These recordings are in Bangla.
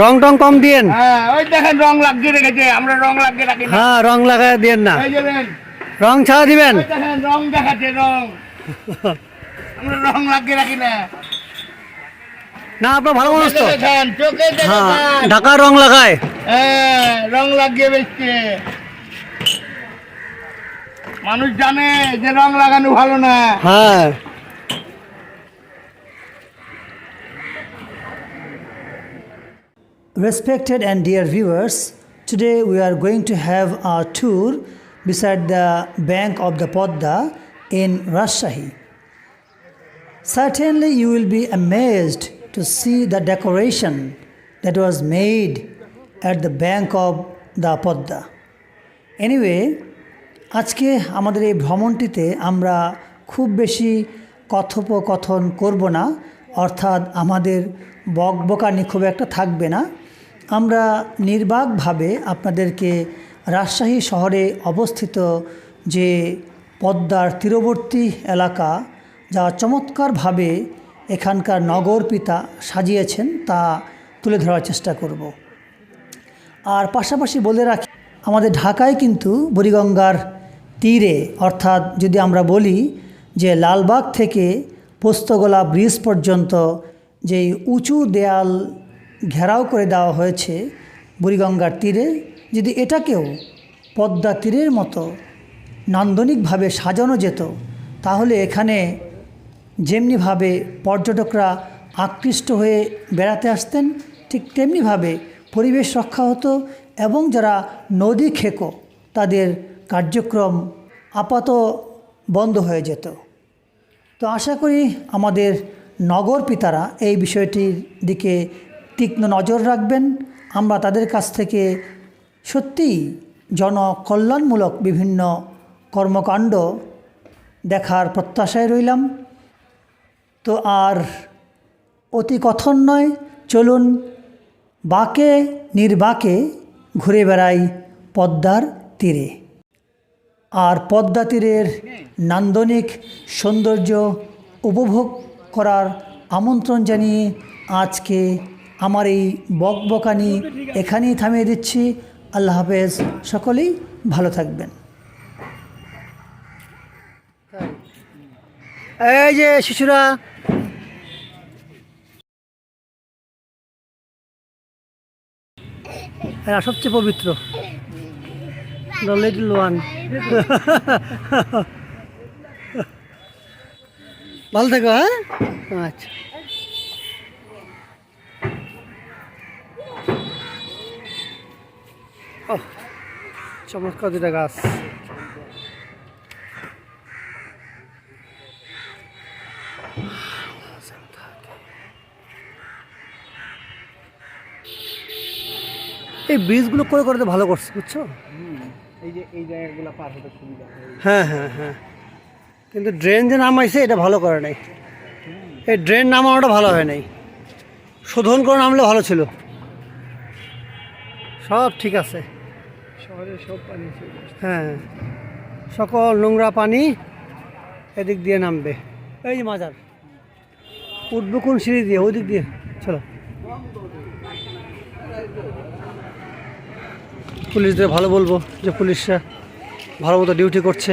রং টং কম দিয়েন। হ্যাঁ ওই দেখেন রং লাগিয়ে রেখেছে আমরা রং লাগিয়ে রাখি না। হ্যাঁ রং লাগায় দিয়েন না। রং ছাড়া দিবেন। দেখেন রং দেখাচ্ছে রং। আমরা রং লাগিয়ে রাখি না। না আপনার ভালো মানুষ তো। হ্যাঁ ঢাকা রং লাগায়। হ্যাঁ রং লাগিয়ে বেচছে। মানুষ জানে যে রং লাগানো ভালো না। হ্যাঁ। Respected and dear viewers, today we are going to have a tour beside the bank of the Podda in Rajshahi. Certainly, you will be amazed to see the decoration that was made at the bank of the Podda. Anyway, আজকে আমাদের এই ভ্রমণটিতে আমরা খুব বেশি কথোপকথন করব না অর্থাৎ আমাদের বকবকানি খুব একটা থাকবে না আমরা নির্বাকভাবে আপনাদেরকে রাজশাহী শহরে অবস্থিত যে পদ্মার তীরবর্তী এলাকা, যা চমৎকারভাবে এখানকার নগর পিতা সাজিয়েছেন, তা তুলে ধরার চেষ্টা করব। আর পাশাপাশি বলে রাখি, আমাদের ঢাকায় কিন্তু বুড়িগঙ্গার তীরে, অর্থাৎ যদি আমরা বলি যে লালবাগ থেকে পোস্তগোলা ব্রিজ পর্যন্ত যেই উঁচু দেয়াল ঘেরাও করে দেওয়া হয়েছে বুড়িগঙ্গার তীরে যদি এটাকেও পদ্মা তীরের মতো নান্দনিকভাবে সাজানো যেত, তাহলে এখানে যেমনিভাবে পর্যটকরা আকৃষ্ট হয়ে বেড়াতে আসতেন, ঠিক তেমনিভাবে পরিবেশ রক্ষা হতো এবং যারা নদী খেকো, তাদের কার্যক্রম আপাত বন্ধ হয়ে যেত। তো আশা করি আমাদের নগর পিতারা এই বিষয়টির দিকে তীক্ষ্ণ নজর রাখবেন। আমরা তাদের কাছ থেকে সত্যিই জনকল্যাণমূলক বিভিন্ন কর্মকাণ্ড দেখার প্রত্যাশায় রইলাম। তো আর অতি কথন নয়, চলুন বাঁকে নির্বাকে ঘুরে বেড়াই পদ্মার তীরে। আর পদ্মা তীরের নান্দনিক সৌন্দর্য উপভোগ করার আমন্ত্রণ জানিয়ে আজকে আমার এই বকবকানি এখানেই থামিয়ে দিচ্ছি। আল্লাহ হাফেজ। সকলেই ভালো থাকবেন। এই যে শিশুরা, এরা সবচেয়ে পবিত্র। লিটল ওয়ান ভালো থেকো হ্যাঁ? আচ্ছা। ওহ চমৎকার দুটা গাছ। এই ব্রিজগুলো করে করে তো ভালো করছে বুঝছ? এই যে এই জায়গাগুলো পার হতে সুবিধা হ্যাঁ। হ্যাঁ হ্যাঁ কিন্তু ড্রেন যে নামাইছে এটা ভালো করে নাই। এই ড্রেন নামানোটা ভালো হয় নাই। শোধন করে নামলে ভালো ছিল। সব ঠিক আছে। হ্যাঁ সকল নোংরা পানি এদিক দিয়ে নামবে। এই যে মাজার উঠবো সিঁড়ি দিয়ে ওই দিক দিয়ে, চলো। পুলিশদের ভালো বলব যে পুলিশরা ভালো মতো ডিউটি করছে।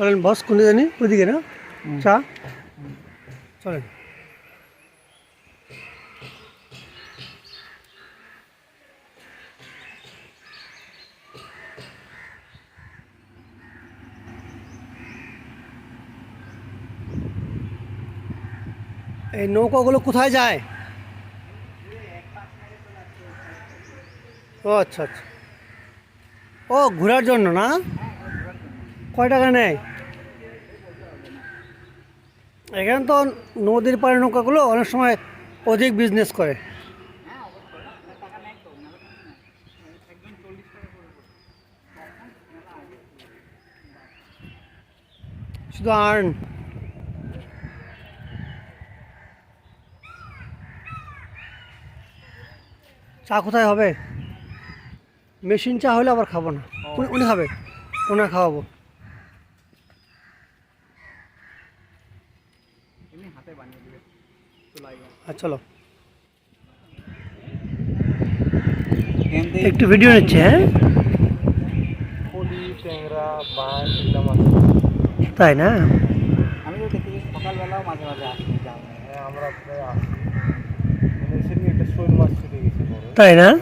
চলেন বস কোন জানি ওইদিকে না? চা? চলেন। এই নৌকাগুলো কোথায় যায়? ও আচ্ছা আচ্ছা। ও ঘোরার জন্য না? কয় টাকা নেয়? এখানে তো নদীর পাড়ে নৌকাগুলো অনেক সময় অধিক বিজনেস করে। শুধু আর্ন চা কোথায় হবে? মেশিন চা হলে আবার খাব না। উনি উনি খাবে। ওনার খাওয়াবো। চলো। একটু ভিডিও নিচ্ছে হ্যাঁ? তাই না? আমি তো দেখি সকালবেলাও মাঝে মাঝে আসি হ্যাঁ আমরা মানে একটা শোল মাছ ছুটে গেছে তাই না?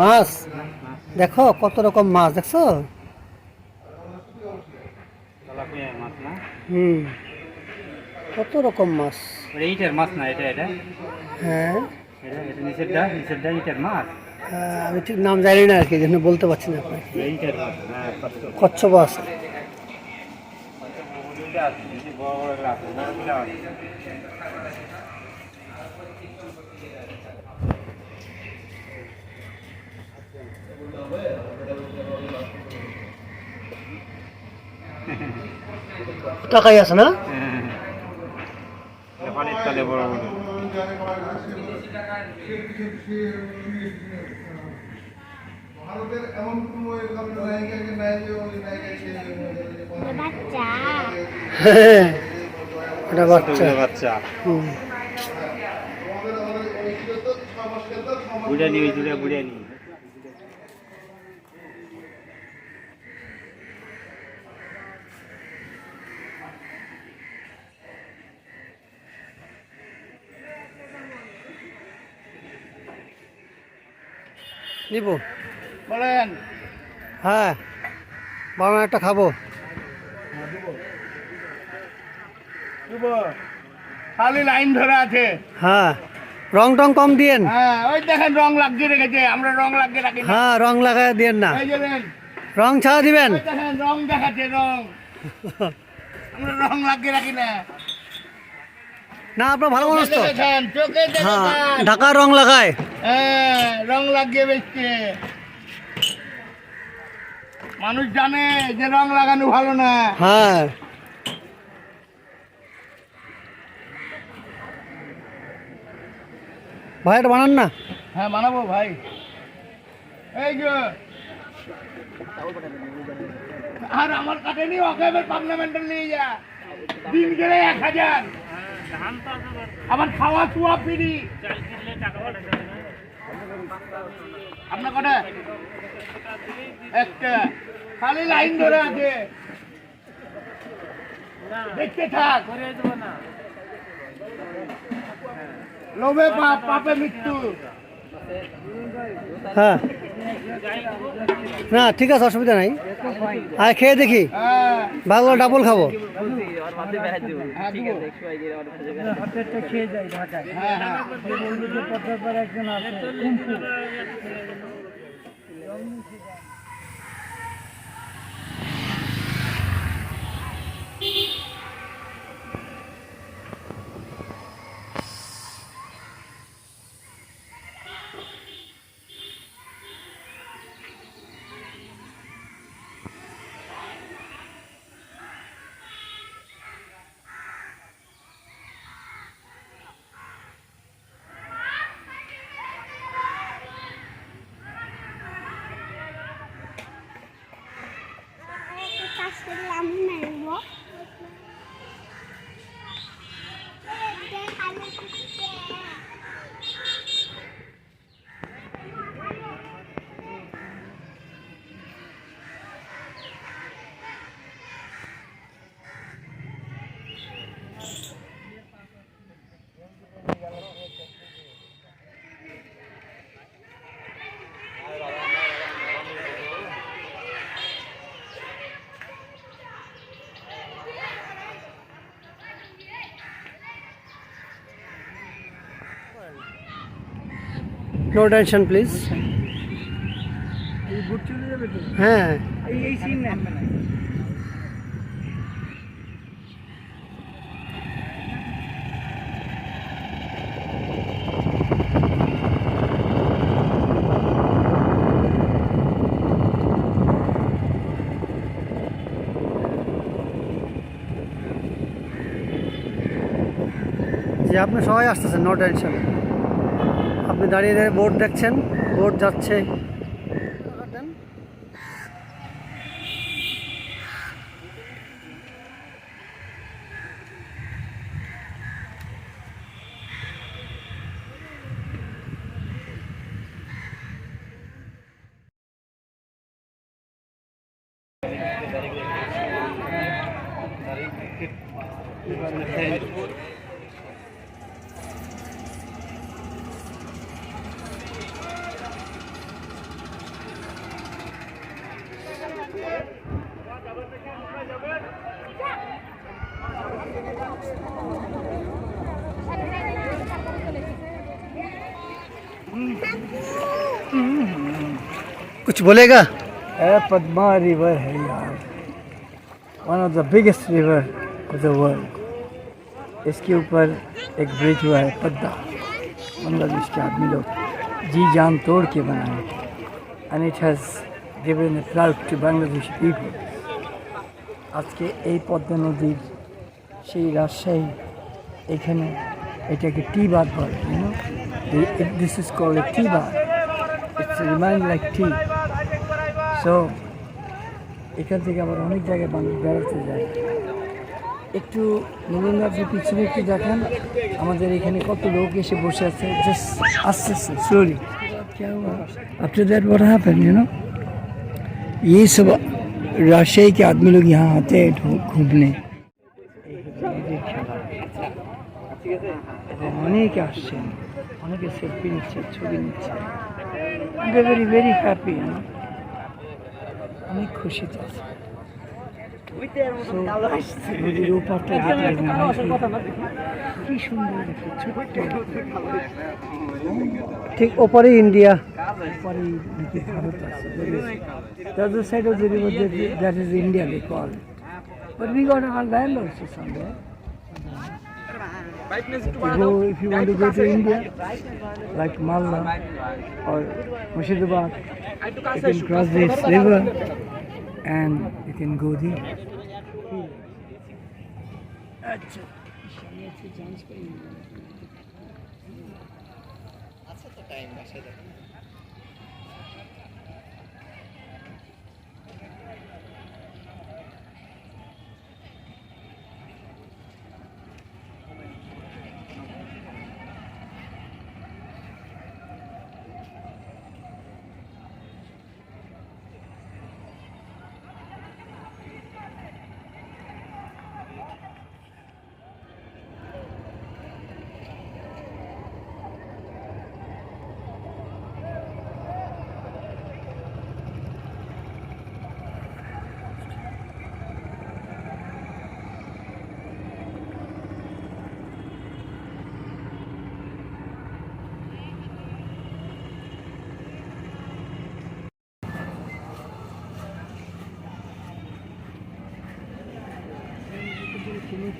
মাছ। দেখো কত রকম মাছ দেখছ? হুম কত রকম মাছ? ওটা ইটের মাছ না এটা এটা? হ্যাঁ। আমি ঠিক নাম জানি না আর কি জন্য বলতে পারছি না আপনাকে। হ্যাঁ কচ্ছপ। আছে। দুটো বড় বড়গুলো আছে বড়গুলো আছে টাকাই আছে না? এটা পানির তলে বড় বড় ভারতের এমন কোনো নায়িকাকে নাই যে ওই নায়িকাকে বাচ্চা বাচ্চা ছোটগুলো বাচ্চা হুম বুড়া নিয়ে জুড়ে বুড়ে নিয়ে নিব? বলেন। হ্যাঁ বাবা একটা খাব। খালি লাইন ধরে আছে। হ্যাঁ রং টং কম দিয়েন। হ্যাঁ ওই দেখেন রং লাগিয়ে রেখেছে আমরা রং লাগিয়ে রাখি হ্যাঁ রং লাগাই দিয়েন না। রং ছাড়া দিবেন। রং দেখাচ্ছে রং। আমরা রং লাগিয়ে রাখি না। না আপনার ভালো মানুষ তো। হ্যাঁ ঢাকার রং লাগায়। হ্যাঁ রং লাগিয়ে বেচছে। মানুষ জানে যে রং লাগানো ভালো না। হ্যাঁ। ভাই এটা বানান না। হ্যাঁ বানাবো ভাই। এই যে আর আমার কাছে নি ওকে এবার পার্লামেন্টে নিয়ে যা। দিন গেলে এক হাজার। আবার খাওয়া চুয়া ফিরি। আপনার কটা একটা। খালি লাইন ধরে আছে। দেখতে থাক। লোভে পাপ পাপে মৃত্যু। হ্যাঁ। না ঠিক আছে অসুবিধা নাই। আর খেয়ে দেখি। ভালো ডাবল খাব। হ্যাঁ দিব। হ্যাঁ হ্যাঁ কাজ করলে আমি মারবো নো টেনশন প্লিজ হ্যাঁ। যে আপনি সবাই আসতেছেন নো টেনশন আপনি দাঁড়িয়ে দাঁড়িয়ে বোট দেখছেন? বোট যাচ্ছে। कुछ बोलेगा पद्मा रिवर है यार one of the biggest river of the world इसके ऊपर एक ब्रिज हुआ है पद्मा बांग्लादेश के आदमी लोग जी जान तोड़ के बनाए and it has given a proud to Bangladesh people আজকে এই পদ্মা নদীর সেই রাজশাহী এখানে এটাকে টি বাদ বলে you know this is call a টি বাদ it's remind like T so এখান থেকে আবার অনেক জায়গায় মানুষ বেড়াতে যায় একটু নবীন আপনি পিছনে একটু দেখান আমাদের এখানে কত লোক এসে বসে আছে জাস্ট আস্তে আস্তে slowly after that what happen you know ये सब राजशाही के आदमी लोग यहाँ आते हैं ढू- घूमने এবং অনেকে আসছেন অনেকে সেলফি নিচ্ছে ছবি নিচ্ছে। ভেরি ভেরি হ্যাপি অনেক খুশিতে আছে। নদীর ওপারটা কি- সুন্দর ছোট্ট। ঠিক ওপরে ইন্ডিয়া পরে ভারত আছে the other side of the river that, that is India they call. But we got our land also somewhere. go if you want to go to India, like Malwa or Murshidabad, you can cross this river and you can go there. আচ্ছা তো টাইম বাসায়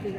这个